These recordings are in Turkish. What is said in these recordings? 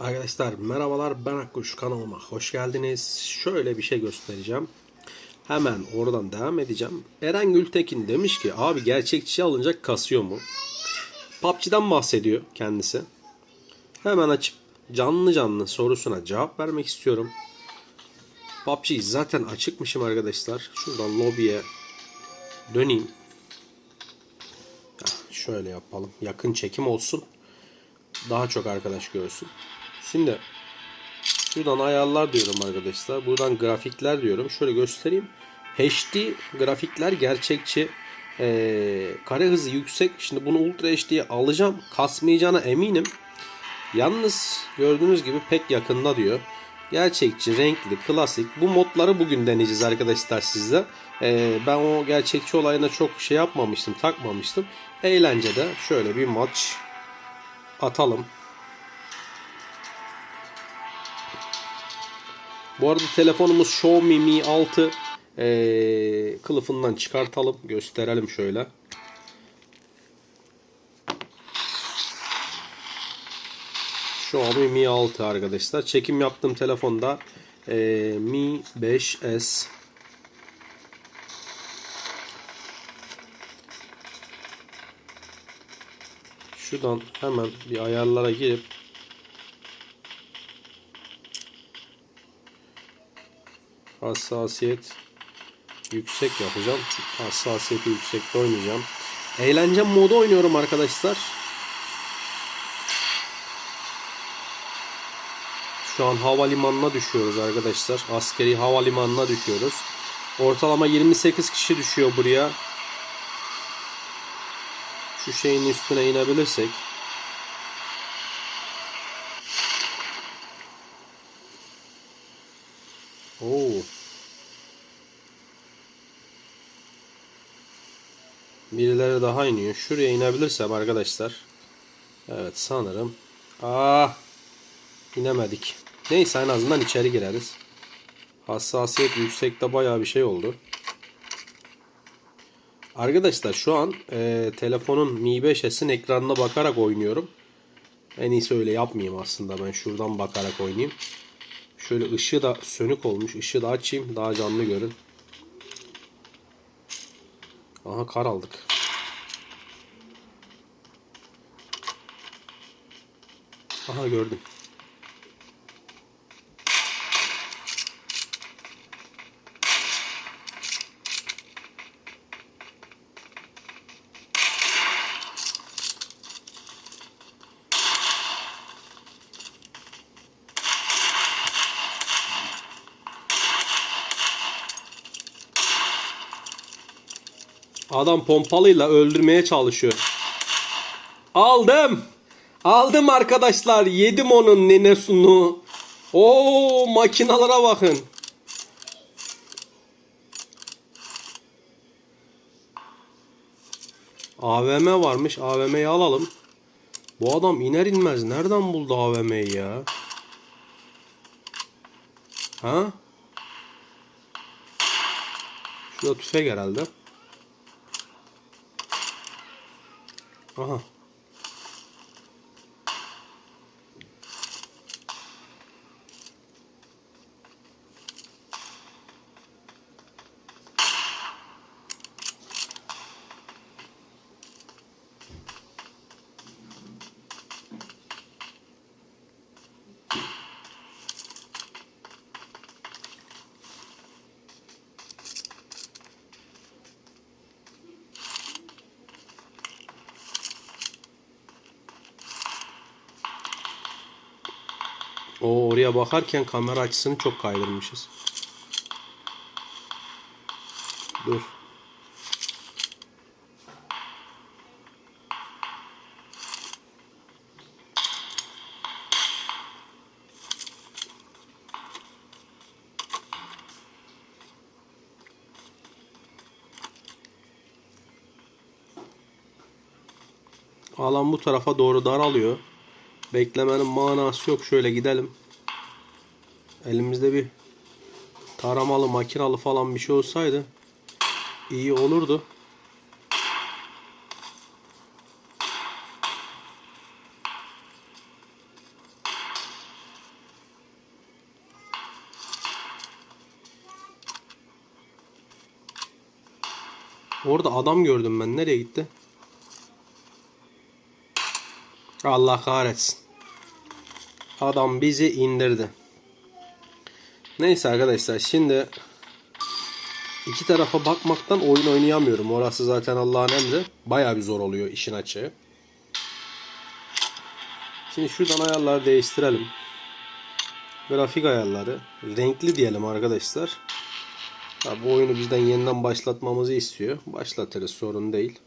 Arkadaşlar merhabalar ben Akkuş kanalıma hoş geldiniz. Şöyle bir şey göstereceğim. Hemen oradan devam edeceğim. Eren Gültekin demiş ki abi gerçekçi alınacak kasıyor mu? PUBG'den bahsediyor kendisi. Hemen açıp canlı canlı sorusuna cevap vermek istiyorum. PUBG zaten açıkmışım arkadaşlar. Şuradan lobiye döneyim. Şöyle yapalım. Yakın çekim olsun. Daha çok arkadaş görsün. Şimdi şuradan ayarlar diyorum arkadaşlar. Buradan grafikler diyorum. Şöyle göstereyim. HD grafikler gerçekçi. Ee, kare hızı yüksek. Şimdi bunu Ultra HD'ye alacağım. Kasmayacağına eminim. Yalnız gördüğünüz gibi pek yakında diyor. Gerçekçi, renkli, klasik. Bu modları bugün deneyeceğiz arkadaşlar sizle. Ee, ben o gerçekçi olayına çok şey yapmamıştım, takmamıştım. Eğlencede şöyle bir maç atalım. Bu arada telefonumuz Xiaomi Mi 6 ee, kılıfından çıkartalım. Gösterelim şöyle. Xiaomi Mi 6 arkadaşlar. Çekim yaptığım telefonda ee, Mi 5S Şuradan hemen bir ayarlara girip hassasiyet yüksek yapacağım. Hassasiyeti yüksekte oynayacağım. Eğlence modu oynuyorum arkadaşlar. Şu an havalimanına düşüyoruz arkadaşlar. Askeri havalimanına düşüyoruz. Ortalama 28 kişi düşüyor buraya. Şu şeyin üstüne inebilirsek. Oo. Birileri daha iniyor. Şuraya inebilirsem arkadaşlar. Evet sanırım. Ah. inemedik. Neyse en azından içeri gireriz. Hassasiyet yüksekte bayağı bir şey oldu. Arkadaşlar şu an e, telefonun Mi 5S'in ekranına bakarak oynuyorum. En iyisi öyle yapmayayım aslında. Ben şuradan bakarak oynayayım. Şöyle ışığı da sönük olmuş. Işığı da açayım. Daha canlı görün. Aha kar aldık. Aha gördüm. Adam pompalıyla öldürmeye çalışıyor. Aldım. Aldım arkadaşlar. Yedim onun nenesunu. Oo makinalara bakın. AVM varmış. AVM'yi alalım. Bu adam iner inmez nereden buldu AVM'yi ya? Ha? Şurada tüfek herhalde. Aha. O oraya bakarken kamera açısını çok kaydırmışız. Dur. Alan bu tarafa doğru daralıyor. Beklemenin manası yok. Şöyle gidelim. Elimizde bir taramalı, makinalı falan bir şey olsaydı iyi olurdu. Orada adam gördüm ben. Nereye gitti? Allah kahretsin. Adam bizi indirdi. Neyse arkadaşlar şimdi iki tarafa bakmaktan oyun oynayamıyorum. Orası zaten Allah'ın emri. Baya bir zor oluyor işin açığı. Şimdi şuradan ayarları değiştirelim. Grafik ayarları. Renkli diyelim arkadaşlar. Ha, bu oyunu bizden yeniden başlatmamızı istiyor. Başlatırız sorun değil.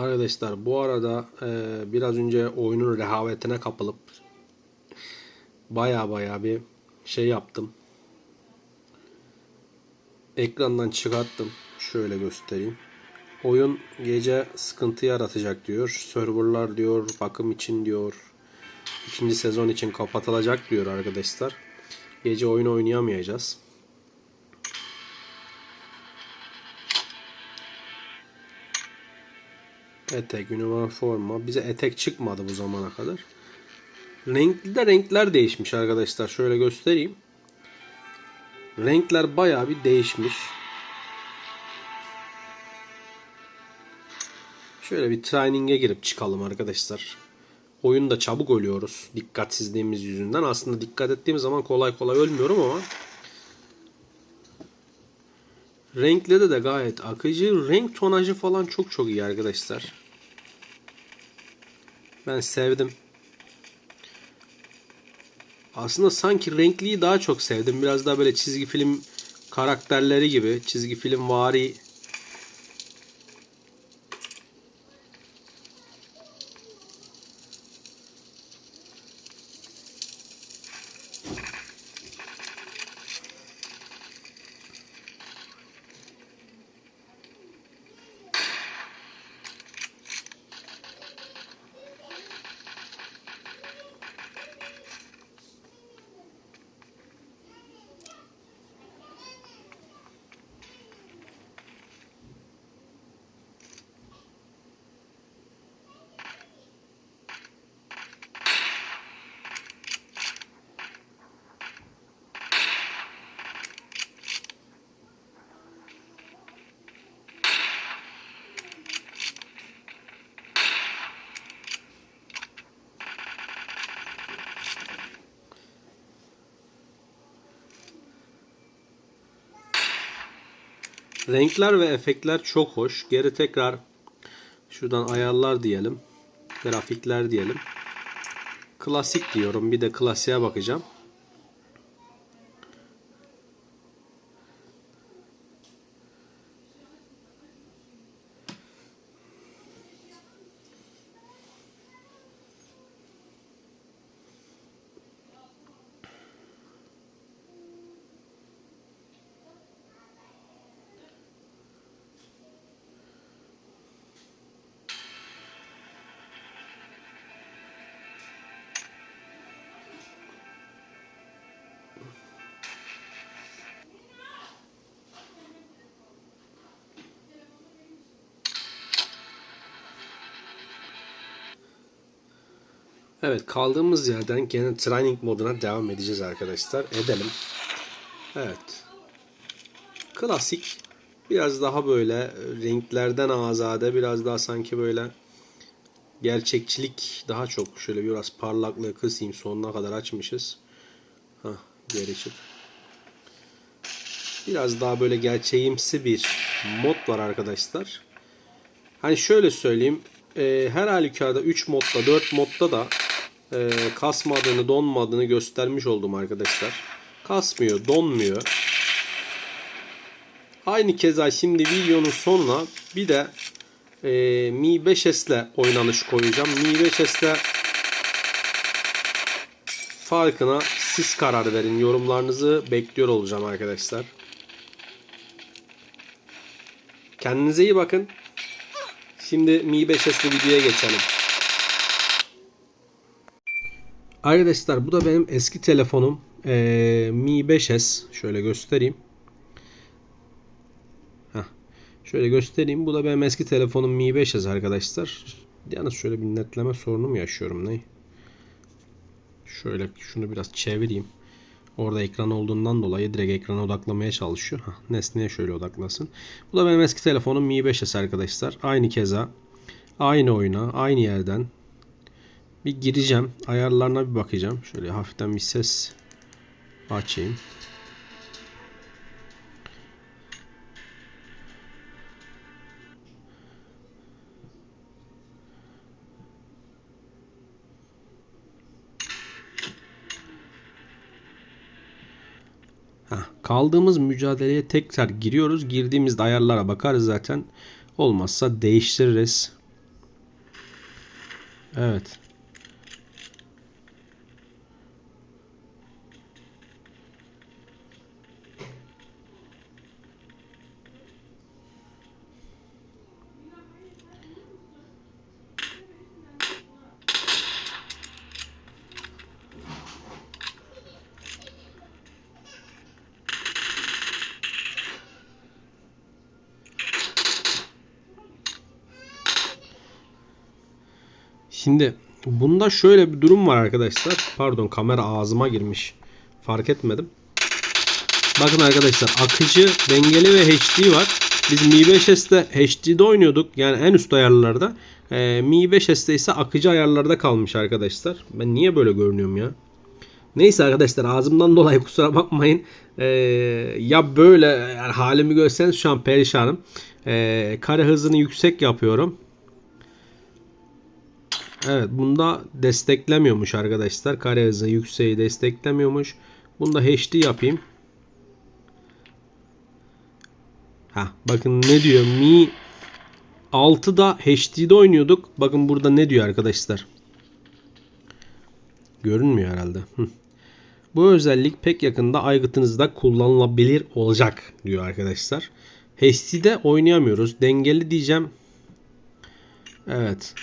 Arkadaşlar bu arada e, biraz önce oyunun rehavetine kapılıp baya baya bir şey yaptım. Ekrandan çıkarttım. Şöyle göstereyim. Oyun gece sıkıntı yaratacak diyor. Serverlar diyor bakım için diyor. ikinci sezon için kapatılacak diyor arkadaşlar. Gece oyun oynayamayacağız. Etek, üniforma. Bize etek çıkmadı bu zamana kadar. Renkli de renkler değişmiş arkadaşlar. Şöyle göstereyim. Renkler bayağı bir değişmiş. Şöyle bir training'e girip çıkalım arkadaşlar. Oyunda çabuk ölüyoruz dikkatsizliğimiz yüzünden. Aslında dikkat ettiğim zaman kolay kolay ölmüyorum ama Renkleri de gayet akıcı. Renk tonajı falan çok çok iyi arkadaşlar. Ben sevdim. Aslında sanki renkliyi daha çok sevdim. Biraz daha böyle çizgi film karakterleri gibi, çizgi film vari Renkler ve efektler çok hoş. Geri tekrar şuradan ayarlar diyelim. Grafikler diyelim. Klasik diyorum. Bir de klasiğe bakacağım. Evet kaldığımız yerden gene training moduna devam edeceğiz arkadaşlar. Edelim. Evet. Klasik. Biraz daha böyle renklerden azade. Biraz daha sanki böyle gerçekçilik daha çok. Şöyle biraz parlaklığı kısayım. Sonuna kadar açmışız. Hah, geri çık. Biraz daha böyle gerçeğimsi bir mod var arkadaşlar. Hani şöyle söyleyeyim. E, her halükarda 3 modda 4 modda da e, kasmadığını donmadığını göstermiş oldum arkadaşlar. Kasmıyor donmuyor. Aynı keza şimdi videonun sonuna bir de e, Mi 5S ile oynanış koyacağım. Mi 5S ile farkına siz karar verin. Yorumlarınızı bekliyor olacağım arkadaşlar. Kendinize iyi bakın. Şimdi Mi 5S'li videoya geçelim. Arkadaşlar bu da benim eski telefonum. Ee, Mi 5S. Şöyle göstereyim. Heh. Şöyle göstereyim. Bu da benim eski telefonum Mi 5S arkadaşlar. Yalnız şöyle bir netleme sorunu mu yaşıyorum ne? Şöyle şunu biraz çevireyim. Orada ekran olduğundan dolayı direkt ekrana odaklamaya çalışıyor. Hah, nesneye şöyle odaklasın. Bu da benim eski telefonum Mi 5S arkadaşlar. Aynı keza aynı oyuna aynı yerden bir gireceğim. Ayarlarına bir bakacağım. Şöyle hafiften bir ses açayım. Kaldığımız mücadeleye tekrar giriyoruz. Girdiğimizde ayarlara bakarız zaten. Olmazsa değiştiririz. Evet. Şimdi bunda şöyle bir durum var arkadaşlar. Pardon kamera ağzıma girmiş. Fark etmedim. Bakın arkadaşlar akıcı, dengeli ve HD var. Biz Mi 5S'te HD'de oynuyorduk. Yani en üst ayarlarda. Ee, Mi 5S'te ise akıcı ayarlarda kalmış arkadaşlar. Ben niye böyle görünüyorum ya? Neyse arkadaşlar ağzımdan dolayı kusura bakmayın. Ee, ya böyle yani halimi görseniz şu an perişanım. Ee, kare hızını yüksek yapıyorum. Evet bunda desteklemiyormuş arkadaşlar. Kare hızı yükseği desteklemiyormuş. Bunda HD yapayım. Ha bakın ne diyor? Mi 6'da HD'de oynuyorduk. Bakın burada ne diyor arkadaşlar? Görünmüyor herhalde. Bu özellik pek yakında aygıtınızda kullanılabilir olacak diyor arkadaşlar. HD'de oynayamıyoruz. Dengeli diyeceğim. Evet.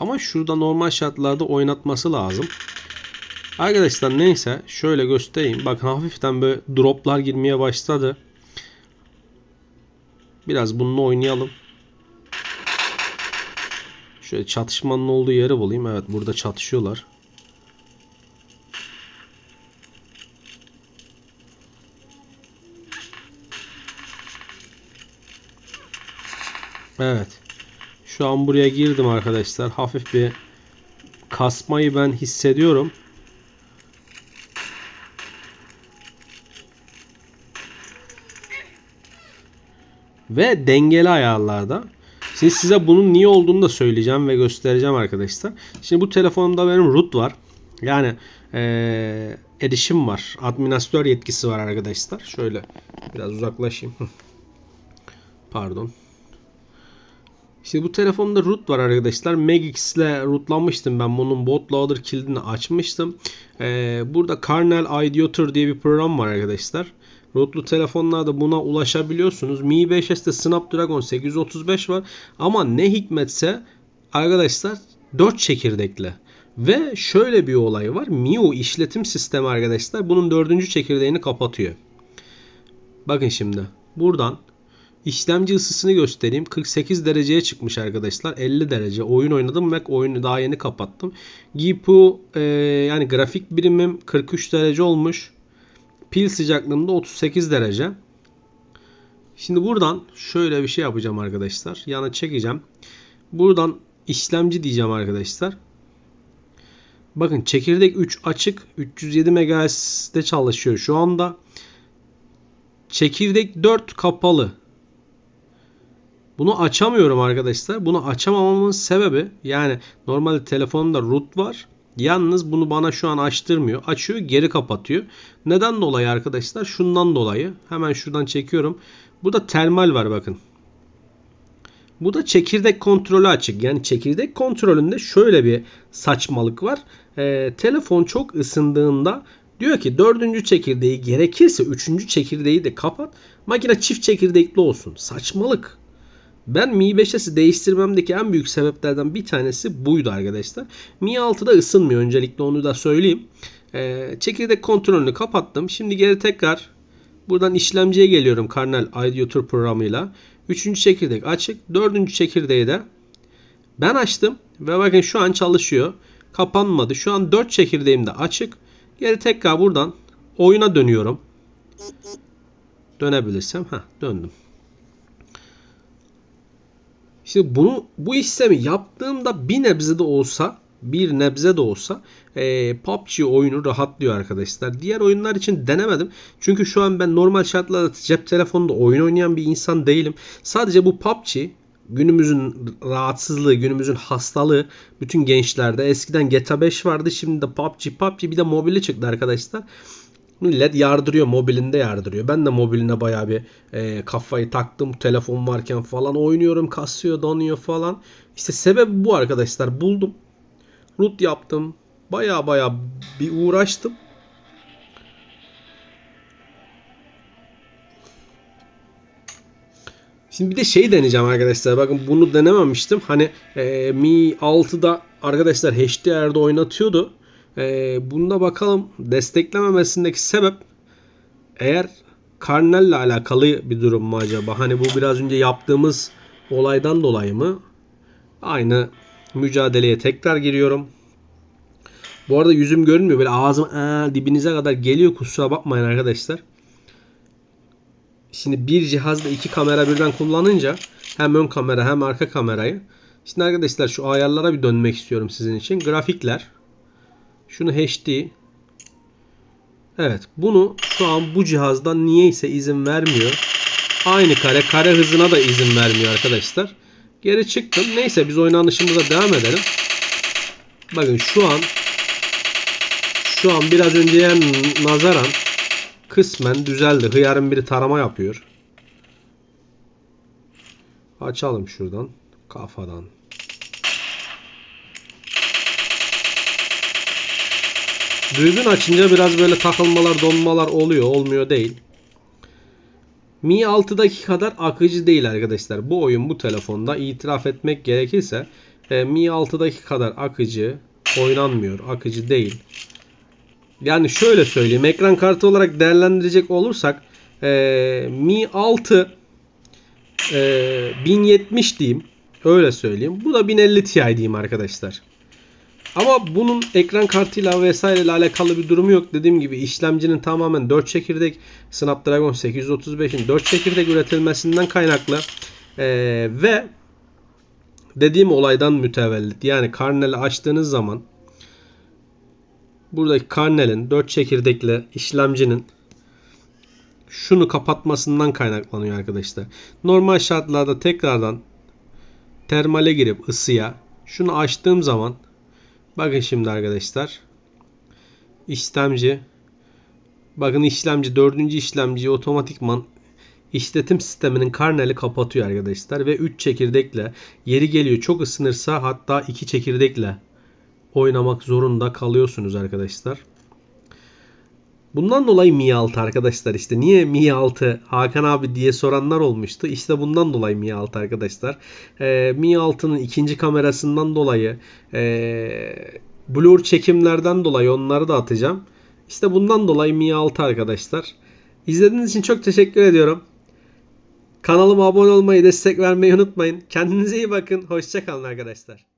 Ama şurada normal şartlarda oynatması lazım. Arkadaşlar neyse şöyle göstereyim. Bakın hafiften böyle droplar girmeye başladı. Biraz bununla oynayalım. Şöyle çatışmanın olduğu yeri bulayım. Evet burada çatışıyorlar. Evet. Şu an buraya girdim arkadaşlar. Hafif bir kasmayı ben hissediyorum. Ve dengeli ayarlarda. Şimdi size bunun niye olduğunu da söyleyeceğim ve göstereceğim arkadaşlar. Şimdi bu telefonumda benim root var. Yani ee, erişim var. Administratör yetkisi var arkadaşlar. Şöyle biraz uzaklaşayım. Pardon. Şimdi bu telefonda root var arkadaşlar. Megix ile rootlanmıştım ben. Bunun bootloader kilidini açmıştım. Ee, burada Kernel Idioter diye bir program var arkadaşlar. Rootlu telefonlarda buna ulaşabiliyorsunuz. Mi 5S'te Snapdragon 835 var. Ama ne hikmetse arkadaşlar 4 çekirdekli. Ve şöyle bir olay var. MIUI işletim sistemi arkadaşlar bunun dördüncü çekirdeğini kapatıyor. Bakın şimdi. Buradan İşlemci ısısını göstereyim. 48 dereceye çıkmış arkadaşlar. 50 derece. Oyun oynadım ve oyunu daha yeni kapattım. GPU e, yani grafik birimim 43 derece olmuş. Pil sıcaklığımda 38 derece. Şimdi buradan şöyle bir şey yapacağım arkadaşlar. Yana çekeceğim. Buradan işlemci diyeceğim arkadaşlar. Bakın çekirdek 3 açık. 307 MHz'de çalışıyor şu anda. Çekirdek 4 kapalı. Bunu açamıyorum arkadaşlar. Bunu açamamamın sebebi yani normalde telefonumda root var. Yalnız bunu bana şu an açtırmıyor. Açıyor geri kapatıyor. Neden dolayı arkadaşlar? Şundan dolayı. Hemen şuradan çekiyorum. Burada termal var bakın. Bu da çekirdek kontrolü açık. Yani çekirdek kontrolünde şöyle bir saçmalık var. Ee, telefon çok ısındığında diyor ki dördüncü çekirdeği gerekirse üçüncü çekirdeği de kapat. Makine çift çekirdekli olsun. Saçmalık. Ben Mi 5S'i değiştirmemdeki en büyük sebeplerden bir tanesi buydu arkadaşlar. Mi 6'da ısınmıyor öncelikle onu da söyleyeyim. Ee, çekirdek kontrolünü kapattım. Şimdi geri tekrar buradan işlemciye geliyorum Kernel IDEOTUR programıyla. Üçüncü çekirdek açık. Dördüncü çekirdeği de ben açtım ve bakın şu an çalışıyor. Kapanmadı. Şu an 4 çekirdeğim de açık. Geri tekrar buradan oyuna dönüyorum. Dönebilirsem. ha döndüm. Şimdi bunu bu işlemi yaptığımda bir nebze de olsa bir nebze de olsa e, PUBG oyunu rahatlıyor arkadaşlar. Diğer oyunlar için denemedim. Çünkü şu an ben normal şartlarda cep telefonunda oyun oynayan bir insan değilim. Sadece bu PUBG günümüzün rahatsızlığı, günümüzün hastalığı bütün gençlerde. Eskiden GTA 5 vardı. Şimdi de PUBG, PUBG bir de mobili çıktı arkadaşlar. Millet yardırıyor, mobilinde yardırıyor. Ben de mobiline bayağı bir e, kafayı taktım. Telefon varken falan oynuyorum, kasıyor, donuyor falan. İşte sebebi bu arkadaşlar. Buldum. Root yaptım. Baya baya bir uğraştım. Şimdi bir de şey deneyeceğim arkadaşlar. Bakın bunu denememiştim. Hani e, Mi 6'da arkadaşlar HDR'de oynatıyordu. E, bunda bakalım desteklememesindeki sebep eğer karnelle alakalı bir durum mu acaba? Hani bu biraz önce yaptığımız olaydan dolayı mı? Aynı mücadeleye tekrar giriyorum. Bu arada yüzüm görünmüyor. Böyle ağzım aa, dibinize kadar geliyor. Kusura bakmayın arkadaşlar. Şimdi bir cihazda iki kamera birden kullanınca hem ön kamera hem arka kamerayı. Şimdi arkadaşlar şu ayarlara bir dönmek istiyorum sizin için. Grafikler. Şunu HD. Evet bunu şu an bu cihazdan niyeyse izin vermiyor. Aynı kare kare hızına da izin vermiyor arkadaşlar. Geri çıktım. Neyse biz oynanışımıza devam edelim. Bakın şu an şu an biraz önceye nazaran kısmen düzeldi. Hıyarın biri tarama yapıyor. Açalım şuradan. Kafadan. Düzgün açınca biraz böyle takılmalar donmalar oluyor. Olmuyor değil. Mi 6'daki kadar akıcı değil arkadaşlar. Bu oyun bu telefonda itiraf etmek gerekirse e, Mi 6'daki kadar akıcı oynanmıyor. Akıcı değil. Yani şöyle söyleyeyim. Ekran kartı olarak değerlendirecek olursak e, Mi 6 e, 1070 diyeyim. Öyle söyleyeyim. Bu da 1050 Ti diyeyim arkadaşlar. Ama bunun ekran kartıyla vesaire ile alakalı bir durumu yok. Dediğim gibi işlemcinin tamamen 4 çekirdek Snapdragon 835'in 4 çekirdek üretilmesinden kaynaklı ee, ve dediğim olaydan mütevellit. Yani karneli açtığınız zaman buradaki karnelin 4 çekirdekli işlemcinin şunu kapatmasından kaynaklanıyor arkadaşlar. Normal şartlarda tekrardan termale girip ısıya şunu açtığım zaman Bakın şimdi arkadaşlar. İşlemci. Bakın işlemci dördüncü işlemci otomatikman işletim sisteminin karneli kapatıyor arkadaşlar. Ve 3 çekirdekle yeri geliyor çok ısınırsa hatta 2 çekirdekle oynamak zorunda kalıyorsunuz arkadaşlar. Bundan dolayı Mi 6 arkadaşlar işte niye Mi 6 Hakan abi diye soranlar olmuştu. İşte bundan dolayı Mi 6 arkadaşlar. Ee, Mi 6'nın ikinci kamerasından dolayı ee, blur çekimlerden dolayı onları da atacağım. İşte bundan dolayı Mi 6 arkadaşlar. İzlediğiniz için çok teşekkür ediyorum. Kanalıma abone olmayı, destek vermeyi unutmayın. Kendinize iyi bakın. Hoşçakalın arkadaşlar.